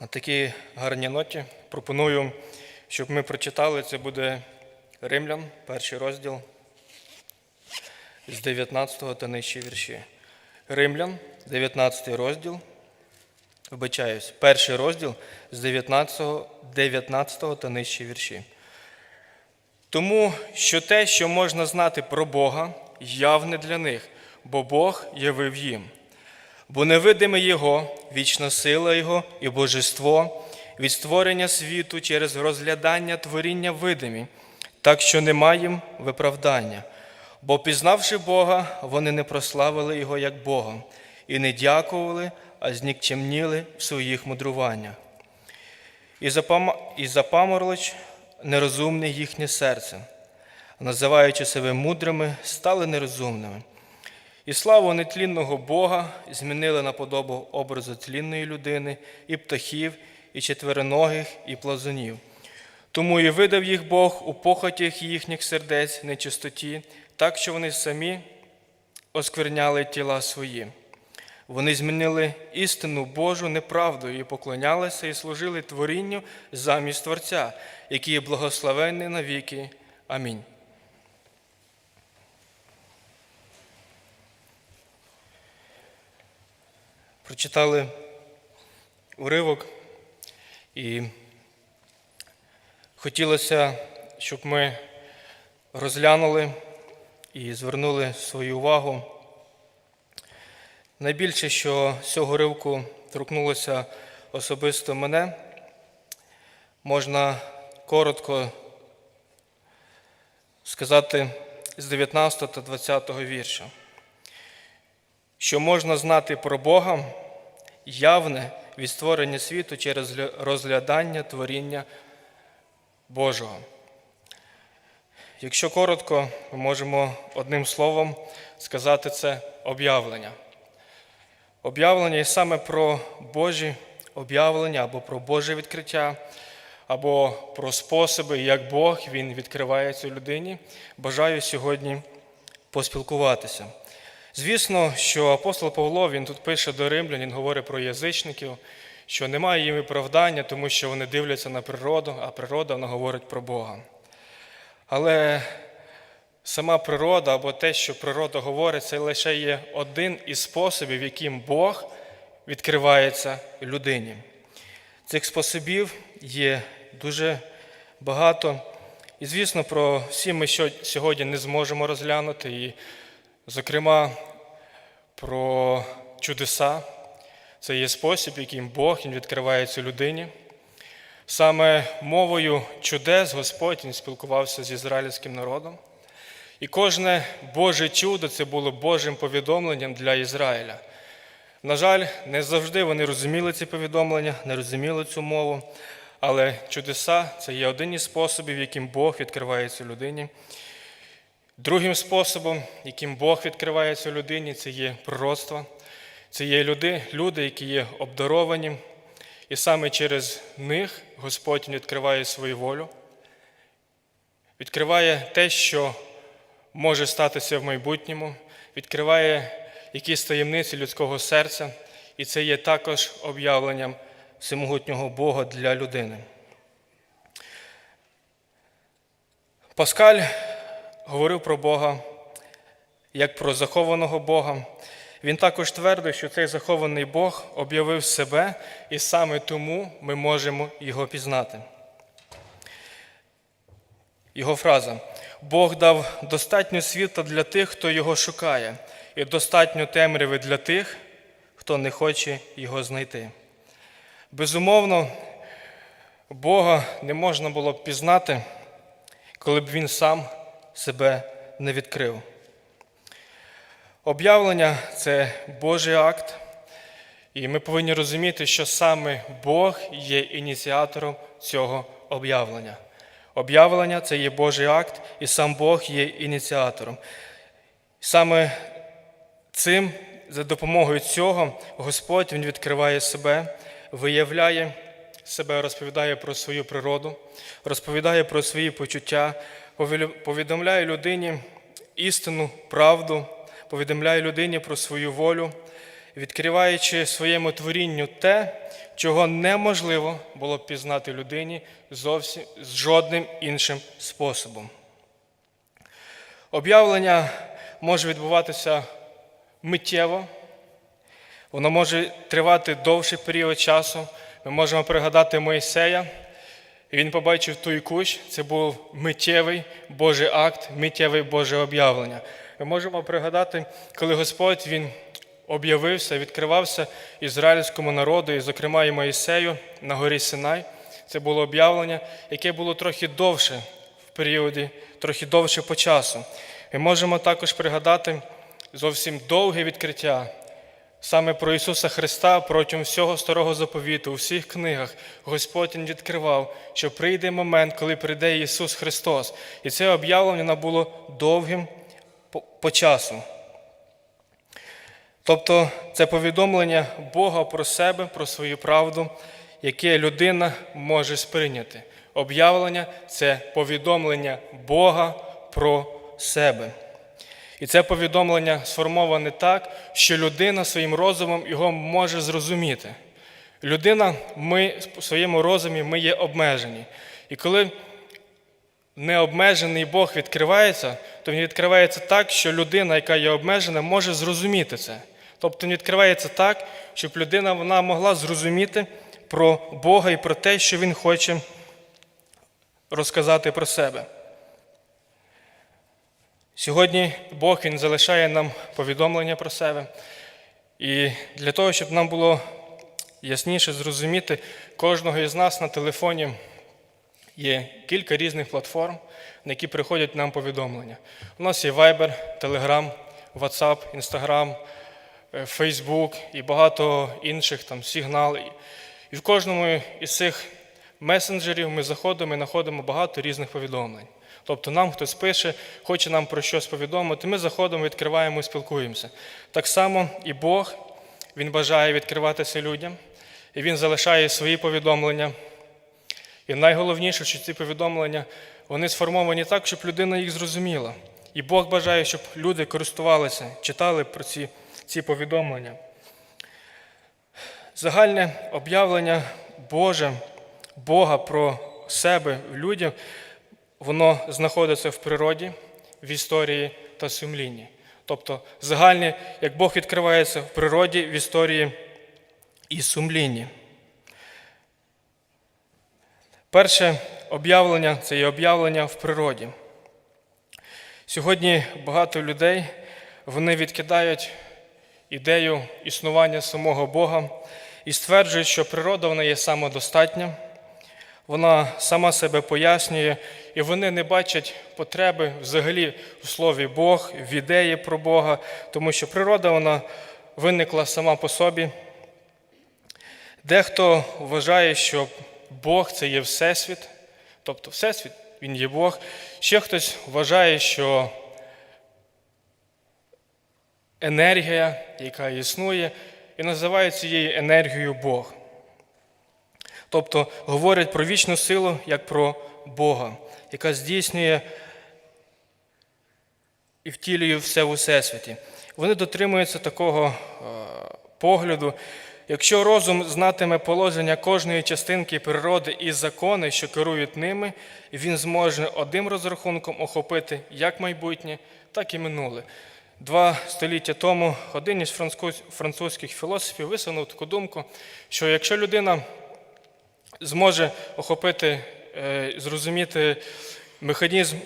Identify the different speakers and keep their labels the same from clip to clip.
Speaker 1: На такій гарній ноті пропоную, щоб ми прочитали. Це буде Римлян, перший розділ з 19 та нижчі вірші. Римлян, 19 розділ. Вибачаюсь, перший розділ з 19, 19 та нижчі вірші. Тому що те, що можна знати про Бога, явне для них, бо Бог явив їм. Бо невидиме Його, вічна сила Його і божество від створення світу через розглядання творіння видимі, так що немає їм виправдання. Бо, пізнавши Бога, вони не прославили Його як Бога, і не дякували, а знікчемніли в своїх мудруваннях. І запам... і запаморолич нерозумне їхнє серце, називаючи себе мудрими, стали нерозумними. І славу нетлінного Бога змінили на подобу образу тлінної людини, і птахів, і четвероногих, і плазунів. Тому і видав їх Бог у похотях їхніх сердець нечистоті, так що вони самі оскверняли тіла свої. Вони змінили істину Божу неправдою і поклонялися і служили творінню замість Творця, який є благословенний навіки. Амінь. Прочитали уривок і хотілося, щоб ми розглянули і звернули свою увагу. Найбільше, що з цього ривку торкнулося особисто мене, можна коротко сказати з 19 та 20 вірша, що можна знати про Бога явне від створення світу через розглядання творіння Божого. Якщо коротко, ми можемо одним словом сказати це об'явлення. Об'явлення і саме про Божі об'явлення або про Боже відкриття, або про способи, як Бог Він відкривається людині, бажаю сьогодні поспілкуватися. Звісно, що апостол Павло він тут пише до римлян, він говорить про язичників, що немає їм виправдання, тому що вони дивляться на природу, а природа вона говорить про Бога. Але сама природа або те, що природа говорить, це лише є один із способів, яким Бог відкривається людині. Цих способів є дуже багато. І, звісно, про всі ми сьогодні не зможемо розглянути. Зокрема, про чудеса. Це є спосіб, яким Бог він відкривається людині. Саме мовою чудес Господь він спілкувався з ізраїльським народом. І кожне Боже чудо це було Божим повідомленням для Ізраїля. На жаль, не завжди вони розуміли ці повідомлення, не розуміли цю мову, але чудеса це є один із способів, яким Бог відкривається людині. Другим способом, яким Бог відкривається людині, це є пророцтво. Це є люди, люди, які є обдаровані, і саме через них Господь відкриває свою волю, відкриває те, що може статися в майбутньому, відкриває якісь таємниці людського серця, і це є також об'явленням всемогутнього Бога для людини. Паскаль говорив про Бога як про захованого Бога. Він також твердив, що цей захований Бог об'явив себе, і саме тому ми можемо його пізнати. Його фраза: Бог дав достатньо світла для тих, хто його шукає, і достатньо темряви для тих, хто не хоче його знайти. Безумовно, Бога не можна було б пізнати, коли б він сам себе не відкрив. Об'явлення це Божий акт, і ми повинні розуміти, що саме Бог є ініціатором цього об'явлення. Об'явлення це є Божий акт, і сам Бог є ініціатором. Саме цим, за допомогою цього, Господь Він відкриває себе, виявляє себе, розповідає про свою природу, розповідає про свої почуття, повідомляє людині істину, правду, повідомляє людині про свою волю відкриваючи своєму творінню те, чого неможливо було б пізнати людині зовсім з жодним іншим способом. Об'явлення може відбуватися миттєво, воно може тривати довший період часу. Ми можемо пригадати Моїсея. Він побачив той кущ, це був миттєвий Божий акт, миттєве Боже об'явлення. Ми можемо пригадати, коли Господь Він об'явився, відкривався ізраїльському народу, і, зокрема, і Моїсею на горі Синай. Це було об'явлення, яке було трохи довше в періоді, трохи довше по часу. Ми можемо також пригадати зовсім довге відкриття саме про Ісуса Христа протягом всього старого заповіту, у всіх книгах Господь відкривав, що прийде момент, коли прийде Ісус Христос. І це об'явлення було довгим по часу. Тобто це повідомлення Бога про себе, про свою правду, яке людина може сприйняти. Об'явлення це повідомлення Бога про себе. І це повідомлення сформоване так, що людина своїм розумом його може зрозуміти. Людина, ми в своєму розумі ми є обмежені. І коли необмежений Бог відкривається, то він відкривається так, що людина, яка є обмежена, може зрозуміти це. Тобто він відкривається так, щоб людина вона могла зрозуміти про Бога і про те, що Він хоче розказати про себе. Сьогодні Бог Він залишає нам повідомлення про себе. І для того, щоб нам було ясніше зрозуміти, кожного із нас на телефоні є кілька різних платформ, на які приходять нам повідомлення. У нас є Viber, Telegram, WhatsApp, Instagram, е, Facebook і багато інших там сигнал. І в кожному із цих месенджерів ми заходимо і знаходимо багато різних повідомлень. Тобто нам хтось пише, хоче нам про щось повідомити, ми заходимо, відкриваємо і спілкуємося. Так само і Бог, Він бажає відкриватися людям, і Він залишає свої повідомлення. І найголовніше, що ці повідомлення вони сформовані так, щоб людина їх зрозуміла. І Бог бажає, щоб люди користувалися, читали про ці, ці повідомлення. Загальне об'явлення Боже, Бога про себе в людях, воно знаходиться в природі, в історії та сумлінні. Тобто загальне, як Бог відкривається в природі, в історії і сумлінні. Перше об'явлення це є об'явлення в природі. Сьогодні багато людей вони відкидають ідею існування самого Бога і стверджують, що природа вона є самодостатня, вона сама себе пояснює, і вони не бачать потреби взагалі в слові Бог, в ідеї про Бога, тому що природа вона виникла сама по собі. Дехто вважає, що Бог це є Всесвіт, тобто Всесвіт, Він є Бог. Ще хтось вважає, що енергія, яка існує, і називає цією енергією Бог. Тобто говорять про вічну силу як про Бога, яка здійснює і втілює все в усесвіті. Вони дотримуються такого погляду. Якщо розум знатиме положення кожної частинки природи і закони, що керують ними, він зможе одним розрахунком охопити як майбутнє, так і минуле. Два століття тому один із французьких філософів висунув таку думку, що якщо людина зможе охопити, зрозуміти механізм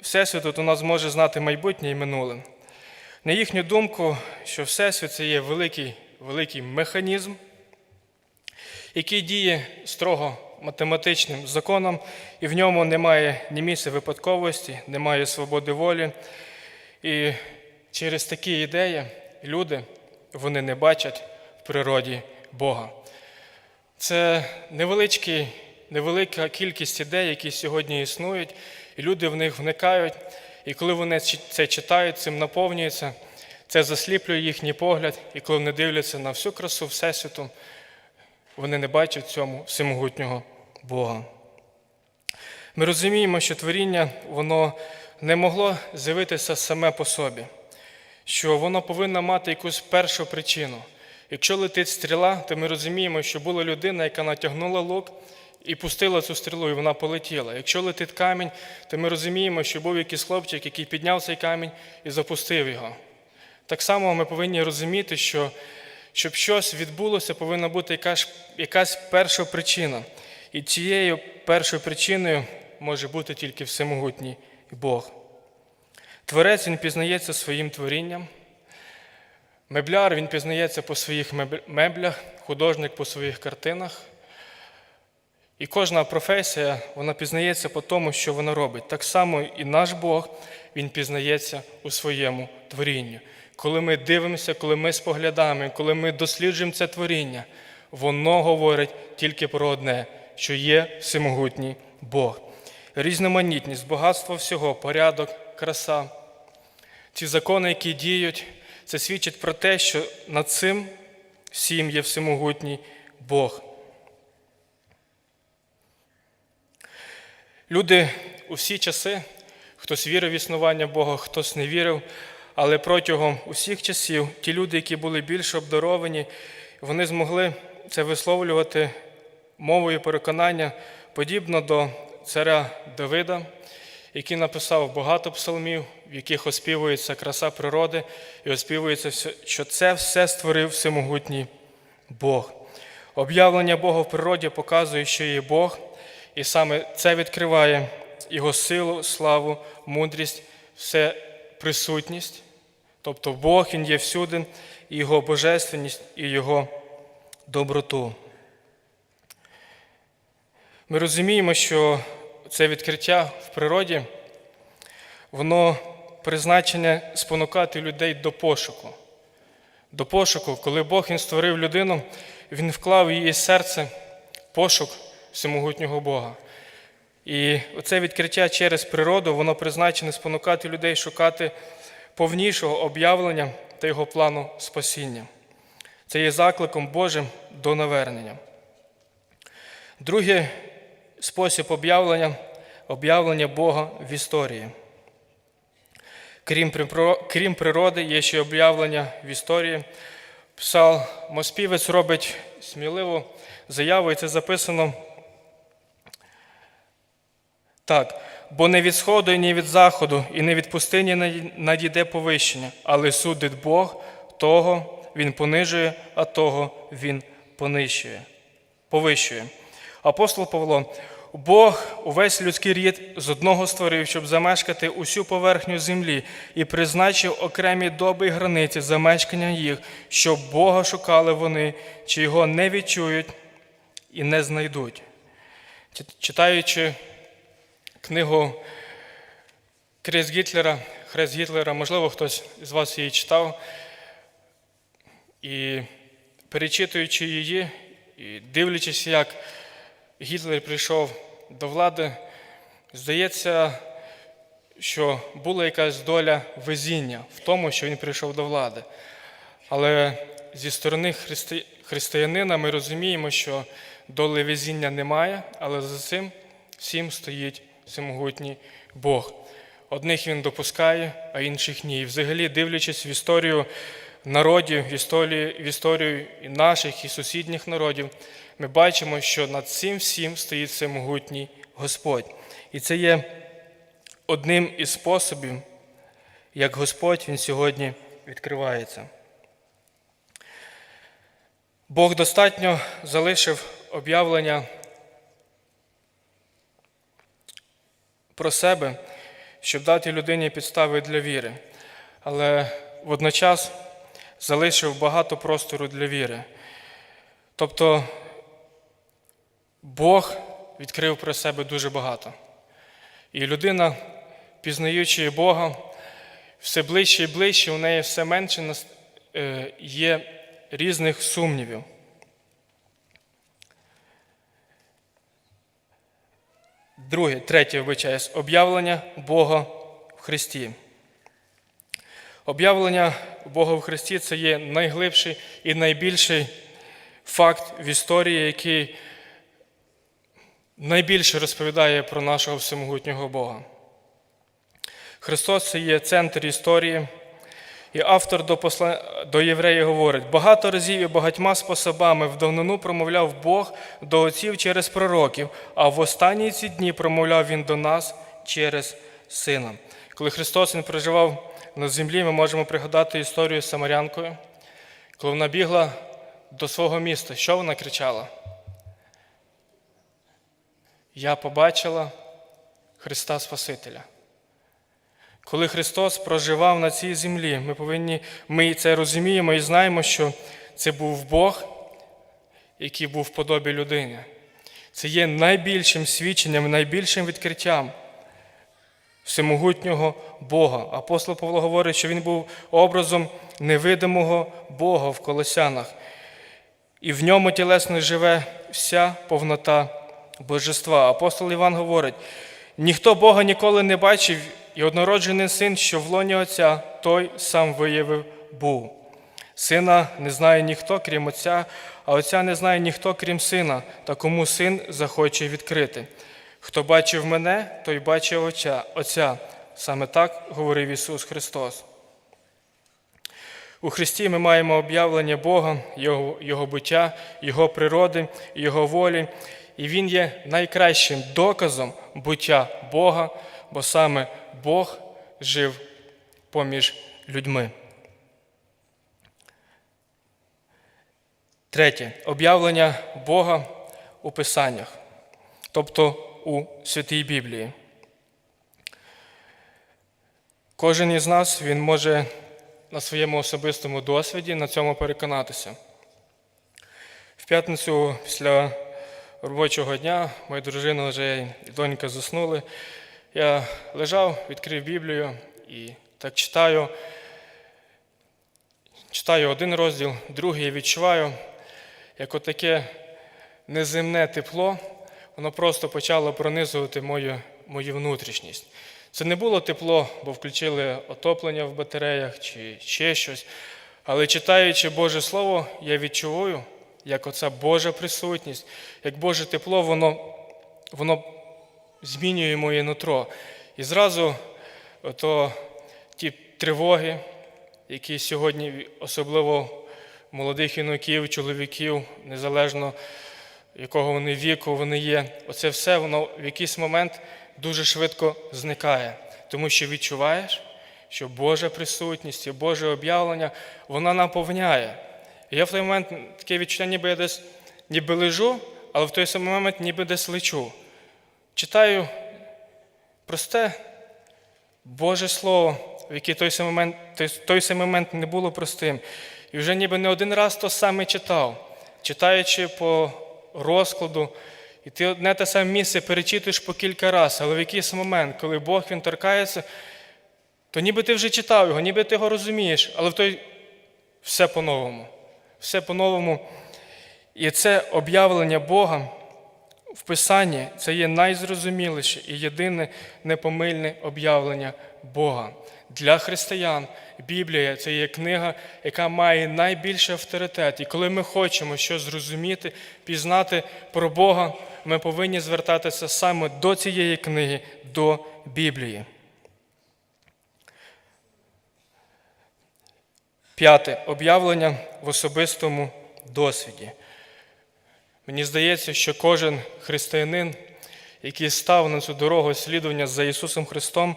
Speaker 1: Всесвіту, то вона зможе знати майбутнє і минуле. На їхню думку, що Всесвіт це є великий великий механізм, який діє строго математичним законом, і в ньому немає ні місця випадковості, немає свободи волі. І через такі ідеї люди вони не бачать в природі Бога. Це невеличкі, невелика кількість ідей, які сьогодні існують, і люди в них вникають. І коли вони це читають, цим наповнюються. Це засліплює їхній погляд, і коли вони дивляться на всю красу Всесвіту, вони не бачать цьому всемогутнього Бога. Ми розуміємо, що творіння воно не могло з'явитися саме по собі, що воно повинно мати якусь першу причину, Якщо летить стріла, то ми розуміємо, що була людина, яка натягнула лук і пустила цю стрілу, і вона полетіла. Якщо летить камінь, то ми розуміємо, що був якийсь хлопчик, який підняв цей камінь і запустив його. Так само ми повинні розуміти, що щоб щось відбулося, повинна бути якась, якась перша причина. І цією першою причиною може бути тільки всемогутній Бог. Творець він пізнається своїм творінням. Мебляр він пізнається по своїх меблях, художник по своїх картинах. І кожна професія вона пізнається по тому, що вона робить. Так само і наш Бог він пізнається у своєму творінню. Коли ми дивимося, коли ми споглядаємо, коли ми досліджуємо це творіння, воно говорить тільки про одне, що є всемогутній Бог. Різноманітність, багатство всього, порядок, краса. Ці закони, які діють, це свідчить про те, що над цим всім є всемогутній Бог. Люди у всі часи, хтось вірив в існування Бога, хтось не вірив, але протягом усіх часів ті люди, які були більш обдаровані, вони змогли це висловлювати мовою переконання, подібно до царя Давида, який написав багато псалмів, в яких оспівується краса природи, і оспівується, що це все створив всемогутній Бог. Об'явлення Бога в природі показує, що є Бог, і саме це відкриває Його силу, славу, мудрість, все присутність. Тобто Бог Він є всюди, і Його божественність, і Його доброту. Ми розуміємо, що це відкриття в природі, воно призначене спонукати людей до пошуку. До пошуку, коли Бог він створив людину, Він вклав в її серце пошук всемогутнього Бога. І оце відкриття через природу, воно призначене спонукати людей шукати повнішого об'явлення та його плану спасіння. Це є закликом Божим до навернення. Другий спосіб об'явлення об'явлення Бога в історії. Крім, природи, є ще об'явлення в історії. Псалмоспівець робить сміливу заяву, і це записано так. Бо не від сходу і не від заходу, і не від пустині надійде повищення, але судить Бог, того він понижує, а того він понищує, повищує. Апостол Павло, Бог увесь людський рід з одного створив, щоб замешкати усю поверхню землі і призначив окремі доби і границі замешкання їх, щоб Бога шукали вони, чи його не відчують і не знайдуть. Читаючи книгу Крис Гітлера, Хрест Гітлера, можливо, хтось з вас її читав. І перечитуючи її, і дивлячись, як Гітлер прийшов до влади, здається, що була якась доля везіння в тому, що він прийшов до влади. Але зі сторони христи- християнина ми розуміємо, що доли везіння немає, але за цим всім стоїть всемогутній Бог. Одних він допускає, а інших ні. І взагалі, дивлячись в історію народів, в історію, в історію і наших, і сусідніх народів, ми бачимо, що над цим всім стоїть всемогутній Господь. І це є одним із способів, як Господь він сьогодні відкривається. Бог достатньо залишив об'явлення про себе, щоб дати людині підстави для віри, але водночас залишив багато простору для віри. Тобто Бог відкрив про себе дуже багато. І людина, пізнаючи Бога, все ближче і ближче, у неї все менше е, є різних сумнівів. Друге, третє, вибачаюсь, об'явлення Бога в Христі. Об'явлення Бога в Христі це є найглибший і найбільший факт в історії, який найбільше розповідає про нашого всемогутнього Бога. Христос є центр історії, І автор до, посла... до євреїв говорить: багато разів і багатьма способами в давнину промовляв Бог до отців через пророків, а в останні ці дні промовляв Він до нас через Сина. Коли Христос Він проживав на землі, ми можемо пригадати історію з Самарянкою, коли вона бігла до свого міста. Що вона кричала? Я побачила Христа Спасителя. Коли Христос проживав на цій землі, ми повинні, ми це розуміємо і знаємо, що це був Бог, який був в подобі людини. Це є найбільшим свідченням, найбільшим відкриттям всемогутнього Бога. Апостол Павло говорить, що він був образом невидимого Бога в колосянах, і в ньому тілесно живе вся повнота божества. Апостол Іван говорить: ніхто Бога ніколи не бачив, і однороджений син, що в лоні Отця, той сам виявив був. Сина не знає ніхто, крім Отця, а Отця не знає ніхто, крім сина, та кому син захоче відкрити. Хто бачив мене, той бачив Отця. Отця. Саме так говорив Ісус Христос. У Христі ми маємо об'явлення Бога, Його, Його буття, Його природи, Його волі, і Він є найкращим доказом буття Бога, бо саме Бог жив поміж людьми. Третє об'явлення Бога у Писаннях, тобто у Святій Біблії. Кожен із нас він може на своєму особистому досвіді на цьому переконатися. В п'ятницю після робочого дня моя дружина вже і донька заснули. Я лежав, відкрив Біблію і так читаю. Читаю один розділ, другий я відчуваю, як отаке неземне тепло, воно просто почало пронизувати мою, мою внутрішність. Це не було тепло, бо включили отоплення в батареях чи ще щось. Але читаючи Боже Слово, я відчуваю, як оця Божа присутність, як Боже тепло, воно, воно змінює моє нутро. І зразу ото ті тривоги, які сьогодні, особливо молодих юнаків, чоловіків, незалежно якого вони віку вони є, оце все воно в якийсь момент дуже швидко зникає, тому що відчуваєш, що Божа присутність і Боже об'явлення, вона наповняє. Я в той момент таке відчуття, ніби я десь ніби лежу, але в той самий момент ніби десь лечу. Читаю просте Боже Слово, в який той самий момент, той, той самий момент не було простим. І вже ніби не один раз то саме читав, читаючи по розкладу, і ти одне те саме місце перечитуєш по кілька разів, але в якийсь момент, коли Бог він торкається, то ніби ти вже читав його, ніби ти його розумієш, але в той все по-новому. Все по-новому. І це об'явлення Бога в Писанні це є найзрозуміліше і єдине непомильне об'явлення Бога. Для християн Біблія це є книга, яка має найбільший авторитет. І коли ми хочемо щось зрозуміти, пізнати про Бога, ми повинні звертатися саме до цієї книги, до Біблії. П'яте об'явлення в особистому досвіді. Мені здається, що кожен християнин, який став на цю дорогу слідування за Ісусом Христом,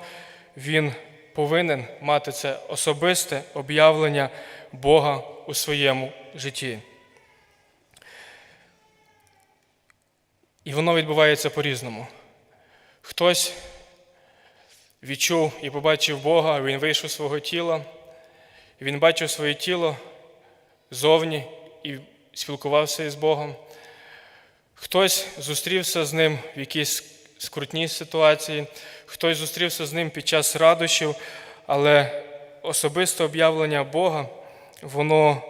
Speaker 1: він повинен мати це особисте об'явлення Бога у своєму житті. І воно відбувається по-різному. Хтось відчув і побачив Бога, він вийшов з свого тіла, він бачив своє тіло зовні і спілкувався із Богом. Хтось зустрівся з ним в якійсь скрутній ситуації, хтось зустрівся з ним під час радощів, але особисте об'явлення Бога, воно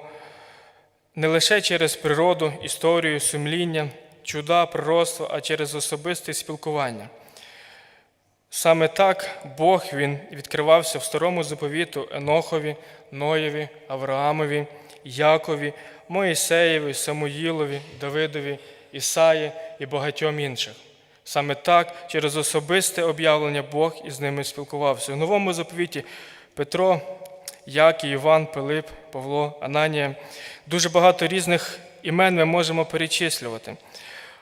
Speaker 1: не лише через природу, історію, сумління, чуда, пророцтво, а через особисте спілкування. Саме так Бог він відкривався в старому заповіту Енохові, Ноєві, Авраамові, Якові, Моїсеєві, Самуїлові, Давидові, Ісаї і багатьом інших. Саме так, через особисте об'явлення Бог із ними спілкувався. У новому заповіті Петро Яків, Іван, Пилип, Павло, Ананія. Дуже багато різних імен ми можемо перечислювати.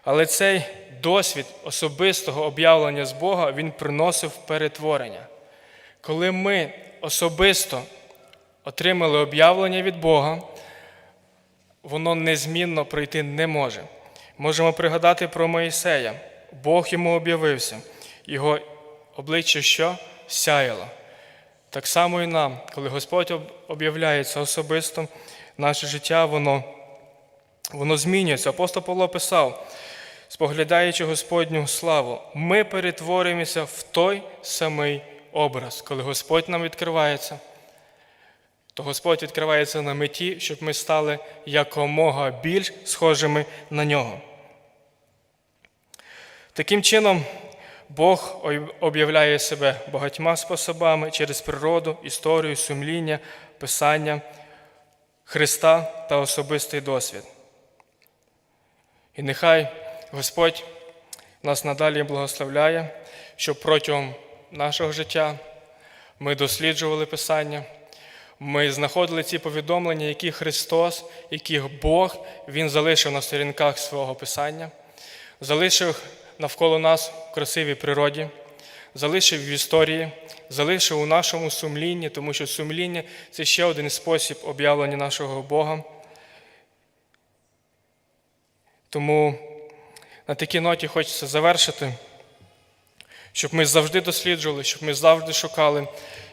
Speaker 1: Але цей досвід особистого об'явлення з Бога він приносив перетворення. Коли ми особисто отримали об'явлення від Бога, воно незмінно пройти не може. Можемо пригадати про Моїсея. Бог йому об'явився, його обличчя що сяяло. Так само і нам, коли Господь об'являється особисто, наше життя, воно, воно змінюється. Апостол Павло писав, споглядаючи Господню славу, ми перетворюємося в той самий образ. Коли Господь нам відкривається, то Господь відкривається на меті, щоб ми стали якомога більш схожими на нього. Таким чином, Бог об'являє себе багатьма способами через природу, історію, сумління, писання, Христа та особистий досвід. І нехай Господь нас надалі благословляє, щоб протягом нашого життя ми досліджували Писання, ми знаходили ці повідомлення, які Христос, яких Бог Він залишив на сторінках свого Писання, залишив навколо нас в красивій природі, залишив в історії, залишив у нашому сумлінні, тому що сумління це ще один спосіб об'явлення нашого Бога. Тому на такій ноті хочеться завершити, щоб ми завжди досліджували, щоб ми завжди шукали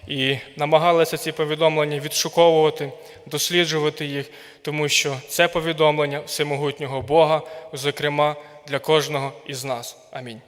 Speaker 1: і намагалися ці повідомлення відшуковувати, досліджувати їх, тому що це повідомлення всемогутнього Бога, зокрема для кожного із нас. Амінь.